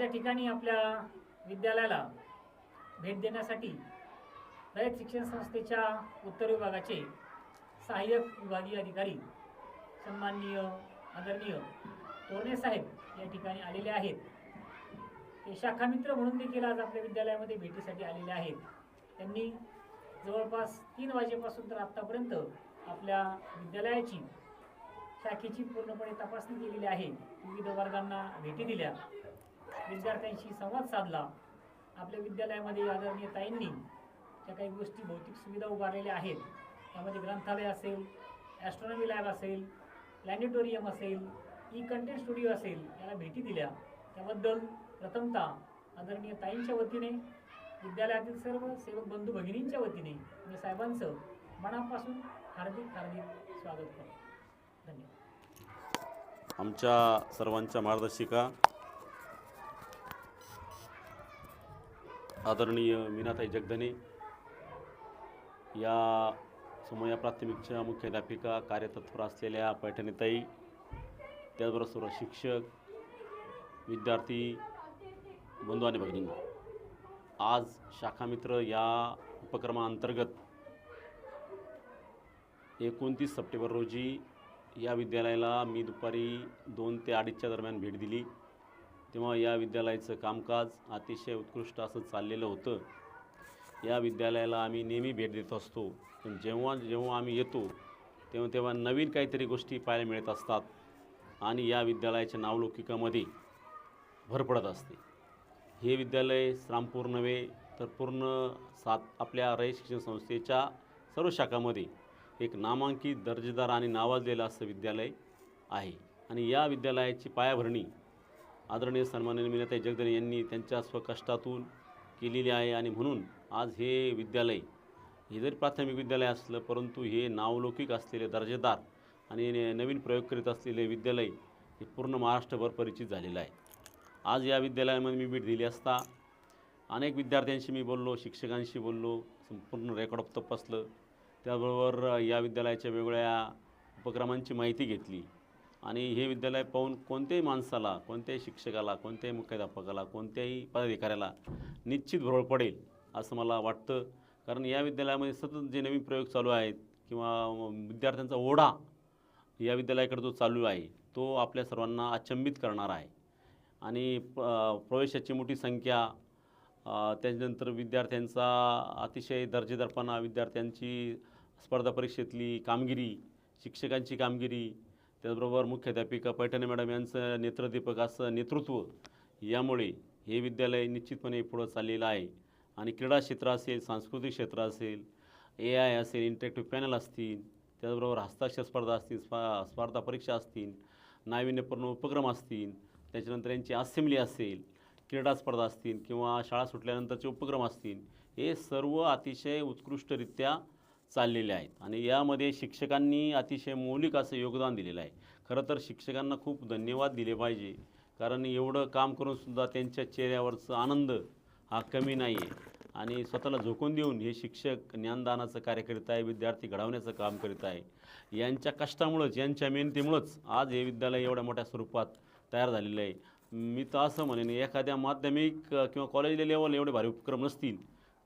सुस्वागतम आज या ठिकाणी आपल्या विद्यालयाला भेट देण्यासाठी रयत शिक्षण संस्थेच्या उत्तर विभागाचे सहाय्यक विभागीय अधिकारी सन्माननीय आदरणीय तोरणे साहेब या ठिकाणी आलेले आहेत. ते शाखामित्र म्हणून देखील आज आपल्या विद्यालयामध्ये भेटीसाठी आलेले आहेत. त्यांनी जवळपास तीन वाजेपासून तर आत्तापर्यंत आपल्या विद्यालयाची शाखेची पूर्णपणे तपासणी केलेली आहे. विविध वर्गांना भेटी दिल्या. विद्यार्थ्यांशी संवाद साधला. आपल्या विद्यालयामध्ये आदरणीय ताईंनी ज्या काही गोष्टी भौतिक सुविधा उभारलेल्या आहेत त्यामध्ये ग्रंथालय असेल ॲस्ट्रॉनॉमी लॅब असेल प्लॅनेटोरियम असेल ई कंटेंट स्टुडिओ असेल याला भेटी दिल्या. त्याबद्दल प्रथमतः आदरणीय ताईंच्या वतीने विद्यालयातील सर्व सेवक बंधू भगिनींच्या वतीने मी साहेबांचं मनापासून हार्दिक हार्दिक स्वागत करतो. धन्यवाद. आमच्या सर्वांच्या मार्गदर्शिका आदरणीय मीनाताई जगधने या समया प्राथमिकच्या मुख्याध्यापिका कार्यतत्पर असलेल्या पैठणीताई त्याचबरोबर सर्व शिक्षक विद्यार्थी बंधू आणि भगिनींनो आज शाखामित्र या उपक्रमाअंतर्गत एकोणतीस सप्टेंबर रोजी या विद्यालयाला मी दुपारी दोन ते अडीचच्या दरम्यान भेट दिली. तेव्हा या विद्यालयाचं कामकाज अतिशय उत्कृष्ट असं चाललेलं होतं. या विद्यालयाला आम्ही नेहमी भेट देत असतो. पण जेव्हा जेव्हा आम्ही येतो तेव्हा तेव्हा नवीन काहीतरी गोष्टी पाहायला मिळत असतात आणि या विद्यालयाच्या नावलौकिकामध्ये भर पडत असते. हे विद्यालय श्रामपूर नव्हे तर पूर्ण सात आपल्या रय शिक्षण संस्थेच्या सर्व शाखामध्ये एक नामांकित दर्जेदार आणि नावाजलेलं असं विद्यालय आहे. आणि या विद्यालयाची पायाभरणी आदरणीय सन्माननीय मीनाताई जगदने यांनी त्यांच्या स्वकष्टातून केलेली आहे आणि म्हणून आज हे विद्यालय हे जरी प्राथमिक विद्यालय असलं परंतु हे नावलौकिक असलेले दर्जेदार आणि नवीन प्रयोग करीत असलेले विद्यालय हे पूर्ण महाराष्ट्रभर परिचित झालेलं आहे. आज या विद्यालयामध्ये मी भेट दिली असता अनेक विद्यार्थ्यांशी मी बोललो शिक्षकांशी बोललो संपूर्ण रेकॉर्ड तपासलं. त्याबरोबर या विद्यालयाच्या वेगवेगळ्या उपक्रमांची माहिती घेतली. आणि हे विद्यालय पाहून कोणत्याही माणसाला कोणत्याही शिक्षकाला कोणत्याही मुख्याध्यापकाला कोणत्याही पदाधिकाऱ्याला निश्चित भरवळ पडेल असं मला वाटतं. कारण या विद्यालयामध्ये सतत जे नवीन प्रयोग चालू आहेत किंवा विद्यार्थ्यांचा ओढा या विद्यालयाकडे जो चालू आहे तो आपल्या सर्वांना अचंबित करणार आहे. आणि प प्रवेशाची मोठी संख्या त्याच्यानंतर विद्यार्थ्यांचा अतिशय दर्जेदारपणा विद्यार्थ्यांची स्पर्धा परीक्षेतली कामगिरी शिक्षकांची कामगिरी त्याचबरोबर मुख्याध्यापिका पैठणे मॅडम यांचं नेत्रदीपक असं नेतृत्व यामुळे हे विद्यालय निश्चितपणे पुढं चाललेलं आहे. आणि क्रीडा क्षेत्र असेल सांस्कृतिक क्षेत्र असेल ए आय असेल इंटरॅक्टिव्ह पॅनल असतील त्याचबरोबर हस्ताक्षर स्पर्धा असतील स्पा स्पर्धा परीक्षा असतील नाविन्यपूर्ण उपक्रम असतील त्याच्यानंतर यांची असेंब्ली असेल क्रीडा स्पर्धा असतील किंवा शाळा सुटल्यानंतरचे उपक्रम असतील हे सर्व अतिशय उत्कृष्टरित्या चाललेले आहेत. आणि यामध्ये शिक्षकांनी अतिशय मौलिक असं योगदान दिलेलं आहे. खरं तर शिक्षकांना खूप धन्यवाद दिले पाहिजे. कारण एवढं काम करूनसुद्धा त्यांच्या चेहऱ्यावरचा आनंद हा कमी नाही आहे आणि स्वतःला झोकून देऊन हे शिक्षक ज्ञानदानाचं कार्य करीत आहे विद्यार्थी घडवण्याचं काम करीत आहे. यांच्या कष्टामुळंच यांच्या मेहनतीमुळंच आज हे विद्यालय एवढ्या मोठ्या स्वरूपात तयार झालेलं आहे. मी तर असं म्हणेन एखाद्या माध्यमिक किंवा कॉलेज लेवल एवढे भारी उपक्रम नसतील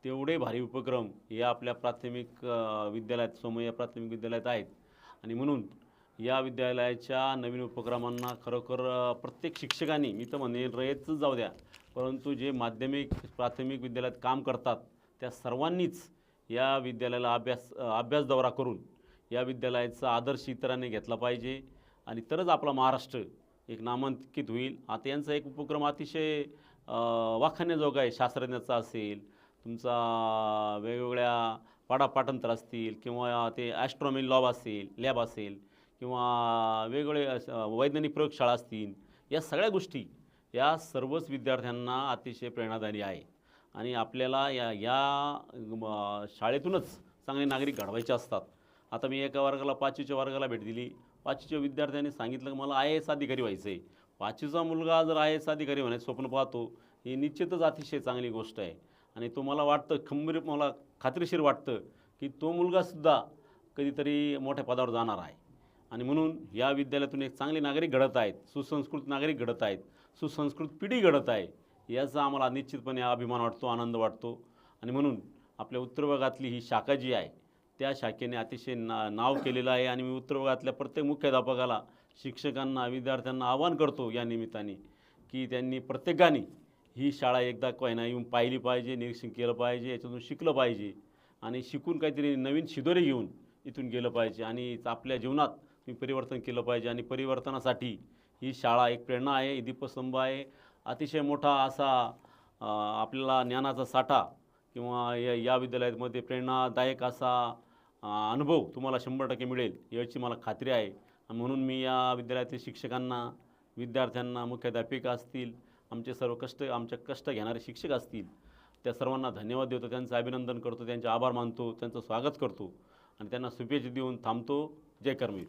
तेवढे भारी उपक्रम या आपल्या प्राथमिक विद्यालयात सोमय्या प्राथमिक विद्यालयात आहेत. आणि म्हणून या विद्यालयाच्या नवीन उपक्रमांना खरोखर प्रत्येक शिक्षकांनी मी तर म्हणेल रयतच जाऊ द्या. परंतु जे माध्यमिक प्राथमिक विद्यालयात काम करतात त्या सर्वांनीच या विद्यालयाला अभ्यास अभ्यास दौरा करून या विद्यालयाचा आदर्श इतरांनी घेतला पाहिजे. आणि तरच आपला महाराष्ट्र एक नामांकित होईल. आता यांचा एक उपक्रम अतिशय वाखाण्याजोगा आहे शास्त्रज्ञाचा असेल तुमचा वेगवेगळ्या पाडापाठांतर असतील किंवा ते ॲस्ट्रॉमी लॉब असेल लॅब असेल किंवा वेगवेगळे वैज्ञानिक प्रयोगशाळा असतील या सगळ्या गोष्टी या सर्वच विद्यार्थ्यांना अतिशय प्रेरणादायी आहे आणि आपल्याला या या शाळेतूनच चांगले नागरिक घडवायचे असतात. आता मी एका वर्गाला पाचवीच्या वर्गाला भेट दिली. पाचवीच्या विद्यार्थ्यांनी सांगितलं की मला आय एस अधिकारी व्हायचं आहे. पाचवीचा मुलगा जर आय एस अधिकारी होण्याचं स्वप्न पाहतो ही निश्चितच अतिशय चांगली गोष्ट आहे. आणि तो मला वाटतं खंबीर मला खात्रीशीर वाटतं की तो मुलगासुद्धा कधीतरी मोठ्या पदावर जाणार आहे. आणि म्हणून या विद्यालयातून एक चांगले नागरिक घडत आहेत सुसंस्कृत नागरिक घडत आहेत सुसंस्कृत पिढी घडत आहे याचा आम्हाला निश्चितपणे अभिमान वाटतो आनंद वाटतो. आणि म्हणून आपल्या उत्तर भागातली ही शाखा जी आहे त्या शाखेने अतिशय ना नाव केलेलं आहे. आणि मी उत्तर भागातल्या प्रत्येक मुख्याध्यापकाला शिक्षकांना विद्यार्थ्यांना आवाहन करतो या निमित्ताने की त्यांनी प्रत्येकाने ही शाळा एकदा कोयना येऊन पाहिली पाहिजे निरीक्षण केलं पाहिजे याच्यातून शिकलं पाहिजे. आणि शिकून काहीतरी नवीन शिदोरे घेऊन इथून गेलं पाहिजे. आणि आपल्या जीवनात तुम्ही परिवर्तन केलं पाहिजे. आणि परिवर्तनासाठी ही शाळा एक प्रेरणा आहे ही दीपस्तंभ आहे. अतिशय मोठा असा आपल्याला ज्ञानाचा साठा किंवा या या विद्यालयामध्ये प्रेरणादायक असा अनुभव तुम्हाला शंभर टक्के मिळेल. याची मला खात्री आहे. म्हणून मी या विद्यालयातील शिक्षकांना विद्यार्थ्यांना मुख्याध्यापिका असतील आमचे सर्व कष्ट आमच्या कष्ट घेणारे शिक्षक असतील. त्या सर्वांना धन्यवाद देतो त्यांचं अभिनंदन करतो त्यांचे आभार मानतो त्यांचं स्वागत करतो आणि त्यांना शुभेच्छा देऊन थांबतो. जय करमीर